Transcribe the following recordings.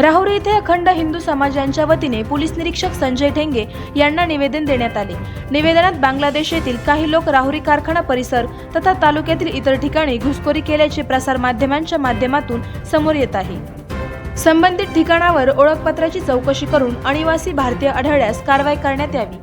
राहुरी येथे अखंड हिंदू समाज यांच्या वतीने पोलीस निरीक्षक संजय ठेंगे यांना निवेदन देण्यात आले. निवेदनात बांगलादेश येथील काही लोक राहुरी कारखाना परिसर तथा तालुक्यातील इतर ठिकाणी घुसखोरी केल्याचे प्रसार माध्यमांच्या माध्यमातून समोर येत आहे. संबंधित ठिकाणावर ओळखपत्राची चौकशी करून अनिवासी भारतीय आढळल्यास कारवाई करण्यात यावी.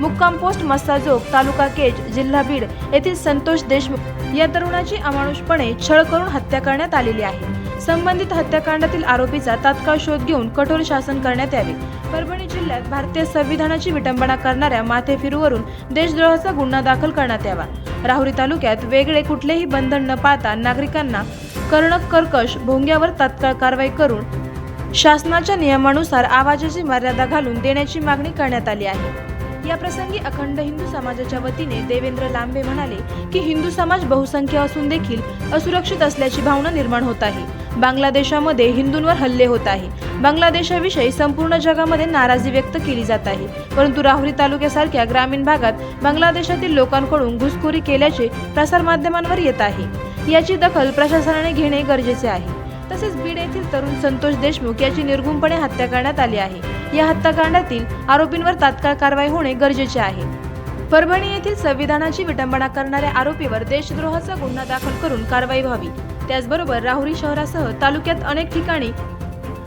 मुक्काम पोस्ट मस्ताजोग तालुका केज जिल्हा बीड येथील संतोष देशमुख या तरुणाची अमानुषपणे छळ करून हत्या करण्यात आलेली आहे. संबंधित हत्याकांडातील आरोपीचा तात्काळ शोध घेऊन कठोर शासन करण्यात यावे. परभणी जिल्ह्यात भारतीय संविधानाची विटंबना करणाऱ्या माथेफिरूवरून देशद्रोहाचा गुन्हा दाखल करण्यात यावा. राहुरी तालुक्यात वेगळे कुठलेही बंधन न पाहता नागरिकांना कर्णक कर्कश भोंग्यावर तात्काळ कारवाई करून शासनाच्या नियमानुसार आवाजाची मर्यादा घालून देण्याची मागणी करण्यात आली आहे. या प्रसंगी अखंड हिंदू समाजाच्या वतीने देवेंद्र लांबे म्हणाले की हिंदू समाज बहुसंख्य असून देखील असुरक्षित असल्याची भावना निर्माण होत आहे. बांगलादेशामध्ये हिंदूंवर हल्ले होत आहे. बांगलादेशाविषयी संपूर्ण जगामध्ये नाराजी व्यक्त केली जात आहे. परंतु राहुरी तालुक्यासारख्या ग्रामीण भागात बांगलादेशातील लोकांकडून घुसखोरी केल्याचे प्रसारमाध्यमांवर येत आहे. याची दखल प्रशासनाने घेणे गरजेचे आहे. तसेच बीड येथील तरुण संतोष देशमुख याची निर्गुणपणे हत्या करण्यात आली आहे. या हत्याकांडातील आरोपींवर तात्काळ कारवाई होणे गरजेचे आहे. परभणी येथील संविधानाची विटंबना करणाऱ्या आरोपीवर देशद्रोहाचा गुन्हा दाखल करून कारवाई व्हावी. त्याचबरोबर राहुरी शहरासह तालुक्यात अनेक ठिकाणी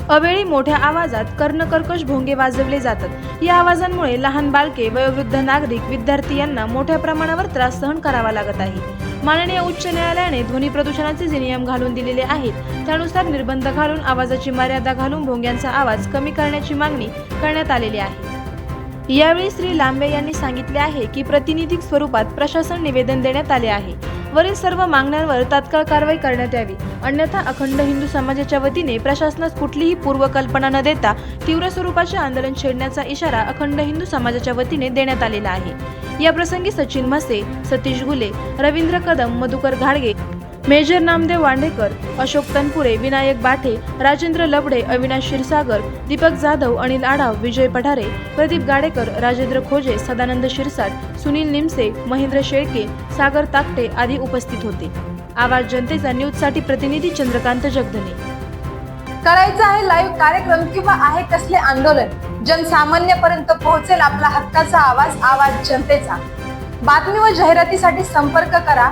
अवेळी मोठ्या आवाजात कर्णकर्कश भोंगे वाजवले जातात. या आवाजांमुळे लहान बालके वयोवृद्ध नागरिक विद्यार्थी यांना मोठ्या प्रमाणावर त्रास सहन करावा लागत आहे. माननीय उच्च न्यायालयाने ध्वनी प्रदूषणाचे जे नियम घालून दिलेले आहेत त्यानुसार निर्बंध घालून आवाजाची मर्यादा घालून भोंग्यांचा आवाज कमी करण्याची मागणी करण्यात आलेली आहे. यावेळी श्री लांबे यांनी सांगितले आहे की प्रातिनिधिक स्वरूपात प्रशासन निवेदन देण्यात आले आहे. वरील सर्व मागण्यांवर तात्काळ कारवाई करण्यात यावी. अन्यथा अखंड हिंदू समाजाच्या वतीने प्रशासनास कुठलीही पूर्वकल्पना न देता तीव्र स्वरूपाचे आंदोलन छेडण्याचा इशारा अखंड हिंदू समाजाच्या वतीने देण्यात आलेला आहे. या प्रसंगी सचिन म्हसे सतीश गुले रवींद्र कदम मधुकर घाडगे मेजर नामदेव वांडेकर अशोक तनपुरे विनायक बाठे राजेंद्र लबडे अविनाश क्षीरसागर दीपक जाधव अनिल आढाव विजय पठारे प्रदीप गाडेकर राजेंद्र खोजे सदानंद शिरसाट सुनील निमसे महेंद्र शेळके सागर ताकटे आदी उपस्थित होते. आवाज जनतेचा न्यूजसाठी प्रतिनिधी चंद्रकांत जगधने करायचं आहे लाईव्ह कार्यक्रम किंवा आहे कसले आंदोलन? जनसामान्यपर्यंत पोहोचेल आपला हक्काचा आवाज आवाज जनतेचा. बातमी व जाहिरातीसाठी संपर्क करा